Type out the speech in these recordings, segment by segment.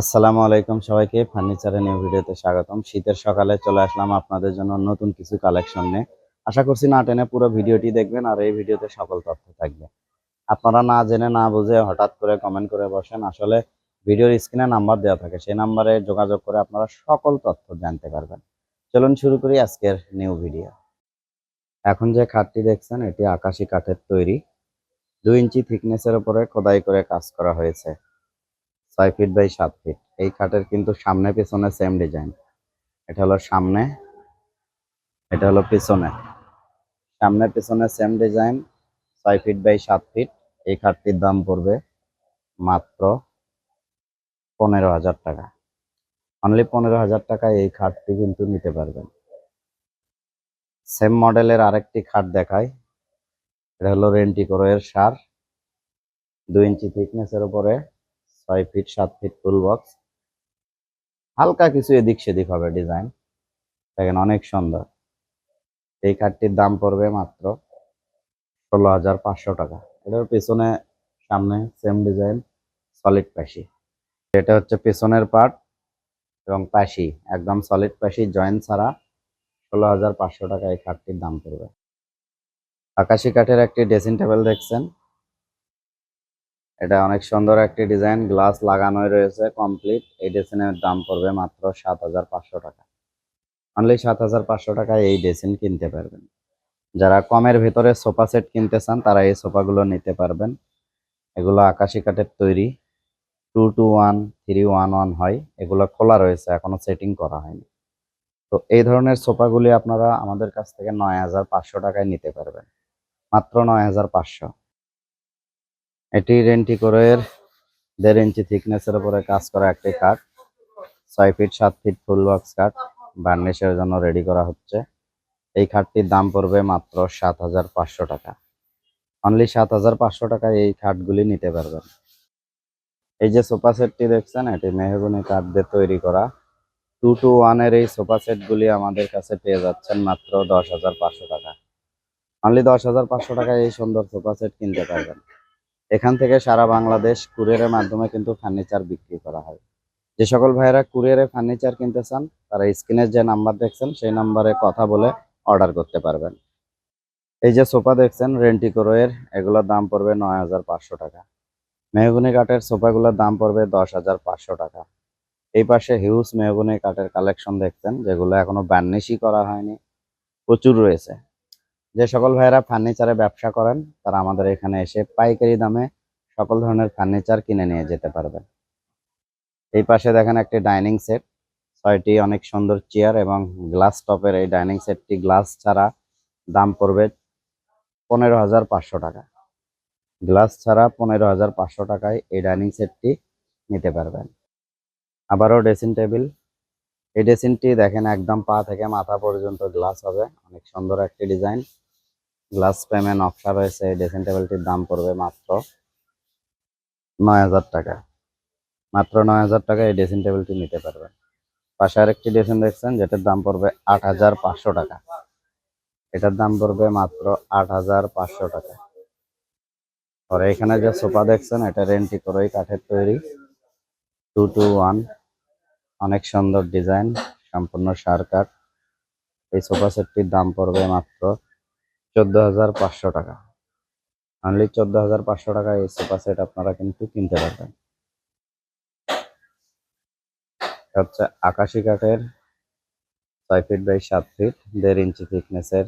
আসসালামু আলাইকুম সবাইকে ফার্নিচারের নিউ ভিডিওতে স্বাগতম। শীতের সকালে চলে আসলাম আপনাদের জন্য নতুন কিছু কালেকশন নিয়ে। আশা করছি না টেনে পুরো ভিডিওটি দেখবেন আর এই ভিডিওতে সকল তথ্য থাকবে। আপনারা না জেনে না বুঝে হঠাৎ করে কমেন্ট করে বসেন। আসলে ভিডিওর স্ক্রিনে নাম্বার দেওয়া থাকে, সেই নাম্বারে যোগাযোগ করে আপনারা সকল তথ্য জানতে পারবেন। চলুন শুরু করি আজকের নিউ ভিডিও এখন যে খাটটি দেখছেন, এটি আকাশি কাঠের তৈরি। দুই ইঞ্চি থিকনেসের উপরে খোদাই করে কাজ করা হয়েছে। ছয় ফিট বাই সাত ফিট এই খাটের কিন্তু সামনে পেছনে সেম ডিজাইন এটা হলো সামনে, এটা হলো পেছনে। সামনে পেছনে সেম ডিজাইন ছয় ফিট বাই সাত ফিট এই খাটটির দাম পড়বে মাত্র পনেরো হাজার টাকা। অনলি পনেরো হাজার টাকায় এই খাটটি কিন্তু নিতে পারবেন। সেম মডেলের আরেকটি খাট দেখায় এটা হলো রেন্টিকোরের সার। দুই ইঞ্চি থিকনেসের উপরে ছয় ফিট সাত ফিট ফুল বক্স হালকা কিছু এদিক সেদিক হবে ডিজাইন দেখেন অনেক সুন্দর। এই কাঠটির দাম পড়বে মাত্র ষোলো হাজার পাঁচশো টাকা। এটার পেছনে সামনে সেম ডিজাইন সলিড পাশি। এটা হচ্ছে পেছনের পার্ট এবং পাশি। একদম সলিড পাশি জয়েন্ট ছাড়া ষোলো হাজার পাঁচশো টাকা এই কাঠটির দাম পড়বে। আকাশি কাঠের একটি ড্রেসিং টেবিল দেখছেন। এটা অনেক সুন্দর একটি ডিজাইন, গ্লাস লাগানোই রয়েছে কমপ্লিট। এই ডেসিনের দাম পড়বে মাত্র সাত হাজার পাঁচশো টাকা। অনলি সাত হাজার পাঁচশো টাকায় এই ডেসিন কিনতে পারবেন। যারা কমের ভিতরে সোফা সেট কিনতে চান, তারা এই সোফাগুলো নিতে পারবেন। এগুলো আকাশি কাঠের তৈরি। Two two one, three one one হয়। এগুলো খোলা রয়েছে, এখনও সেটিং করা হয়নি। তো এই ধরনের সোফাগুলি আপনারা আমাদের কাছ থেকে নয় হাজার পাঁচশো টাকায় নিতে পারবেন। মাত্র নয় হাজার পাঁচশো। এটি রেন্টিকোরের দেড় ইঞ্চি থিকনেসের উপরে কাজ করা একটি কাঠ। ছয় ফিট, সাত ফিট ফুল বক্স কাঠ বার্নিশের জন্য রেডি করা হচ্ছে। এই খাটটির দাম পড়বে মাত্র সাত হাজার পাঁচশো টাকা। অনলি সাত হাজার পাঁচশো টাকায় এই খাটগুলি নিতে পারবেন। এই যে সোফা সেটটি দেখছেন, এটি মেহগুনি কাঠ দিয়ে তৈরি করা। টু টু ওয়ানের এই সোফা সেটগুলি আমাদের কাছে পেয়ে যাচ্ছেন মাত্র দশ হাজার পাঁচশো টাকা। অনলি দশ হাজার পাঁচশো টাকায় এই সুন্দর সোফা সেট কিনতে পারবেন। এখান থেকে সারা বাংলাদেশ কুরিয়ারের মাধ্যমে কিন্তু ফার্নিচার বিক্রি করা হয়। যে সকল ভাইয়েরা কুরিয়ারে ফার্নিচার কিনতে চান, তারা স্ক্রিনের যে নাম্বার দেখছেন, সেই নাম্বারে কথা বলে অর্ডার করতে পারবেন। এই যে সোফা দেখছেন রেন্টিকোরোয়ের এগুলোর দাম পড়বে নয় হাজার পাঁচশো টাকা। মেহগুনি কাঠের সোফাগুলোর দাম পড়বে দশ হাজার পাঁচশো টাকা। এই পাশে হিউজ মেহগুনি কাঠের কালেকশন দেখছেন, যেগুলো এখনও বার্নিশই করা হয়নি। প্রচুর রয়েছে। যে সকল ভাইয়েরা ফার্নিচারে ব্যবসা করেন, তারা আমাদের এখানে এসে পাইকারি দামে সকল ধরনের ফার্নিচার কিনে নিয়ে যেতে পারবেন। এই পাশে দেখেন একটি ডাইনিং সেট, ছয়টি অনেক সুন্দর চেয়ার এবং গ্লাস টপের এই ডাইনিং সেটটি গ্লাস ছাড়া দাম পড়বে পনেরো হাজার পাঁচশো টাকা। গ্লাস ছাড়া পনেরো হাজার পাঁচশো টাকায় এই ডাইনিং সেটটি নিতে পারবেন। আবারও ড্রেসিং টেবিল, এই ড্রেসিংটি দেখেন একদম পা থেকে মাথা পর্যন্ত গ্লাস হবে, অনেক সুন্দর একটি ডিজাইন। গ্লাস ফ্রেমে নকশা রয়েছে, এই ড্রেসিং টেবিলটির দাম পড়বে মাত্র নয় হাজার টাকা। মাত্র নয় হাজার টাকা এই ড্রেসিং টেবিলটি নিতে পারবেন। পাশে আরেকটি ড্রেসিং দেখছেন, যেটার দাম পড়বে আট হাজার পাঁচশো টাকা। এটার দাম পড়বে মাত্র আট হাজার পাঁচশো টাকা। পরে এখানে যে সোফা দেখছেন, এটা রেন্টি করেই কাঠের তৈরি। টু টু ওয়ান, অনেক সুন্দর ডিজাইন, সম্পূর্ণ সার কাঠ। এই সোফা সেটটির দাম পড়বে মাত্র চোদ্দ হাজার পাঁচশো টাকা। অনলি চোদ্দ হাজার পাঁচশো টাকা এই সোফা সেট আপনারা কিন্তু কিনতে পারবেন। হচ্ছে আকাশি কাঠের ছয় ফিট বাই সাত ফিট দেড় ইঞ্চি থিকনেসের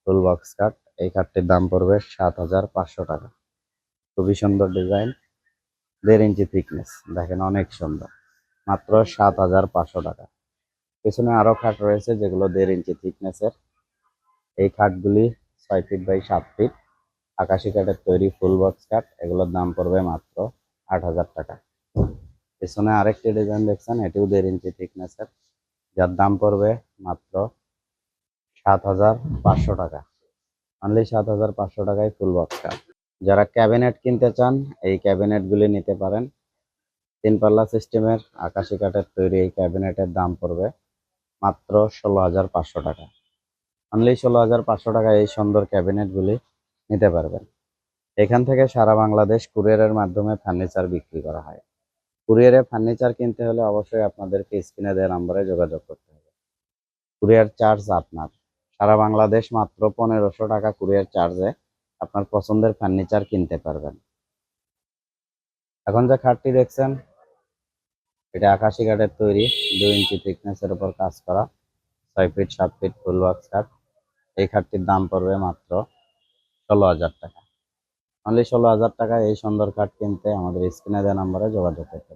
ফুল বক্স কাঠ। এই কাঠটির দাম পড়বে সাত হাজার পাঁচশো টাকা। খুবই সুন্দর ডিজাইন দেড় ইঞ্চি থিকনেস দেখেন অনেক সুন্দর। মাত্র সাত হাজার পাঁচশো টাকা। পেছনে আরও খাট রয়েছে যেগুলো দেড় ইঞ্চি থিকনেসের এই খাটগুলি ছয় ফিট বাই সাত ফিট আকাশি কাঠের তৈরি ফুল বক্স কাঠ। এগুলোর দাম পড়বে মাত্র আট হাজার টাকা। পেছনে আরেকটি ডিজাইন দেখছেন, এটিও দেড় ইঞ্চি থিকনেসের যার দাম পড়বে মাত্র সাত হাজার পাঁচশো টাকা। অনলি সাত হাজার পাঁচশো টাকায় ফুল বক্স কাঠ। যারা ক্যাবিনেট কিনতে চান, এই ক্যাবিনেটগুলি নিতে পারেন। তিন পাল্লা সিস্টেমের আকাশি কাঠের তৈরি এই ক্যাবিনেটের দাম পড়বে মাত্র ষোলো হাজার পাঁচশো টাকা। অনলি ষোলো হাজার পাঁচশো টাকায় এই সুন্দর ক্যাবিনেটগুলি নিতে পারবেন। এখান থেকে সারা বাংলাদেশ কুরিয়ারের মাধ্যমে ফার্নিচার বিক্রি করা হয়। কুরিয়ারে ফার্নিচার কিনতে হলে অবশ্যই আপনাদেরকে স্ক্রিনে দেওয়া নম্বরে যোগাযোগ করতে হবে। কুরিয়ার চার্জ আপনার। সারা বাংলাদেশ মাত্র পনেরোশো টাকা কুরিয়ার চার্জে আপনার পছন্দের ফার্নিচার কিনতে পারবেন। এখন যে খাটটি দেখছেন, এটা আকাশি কাঠের তৈরি, দুই ইঞ্চি থিকনেসের উপর কাজ করা, ছয় ফিট, সাত ফিট ফুল ওয়ার্কস কাঠ এই খাটটির দাম পড়বে মাত্র ষোলো হাজার টাকা। অনলি ষোলো হাজার টাকা এই সুন্দর খাট কিনতে আমাদের স্ক্রিনে দেওয়া নম্বরে যোগাযোগ করতে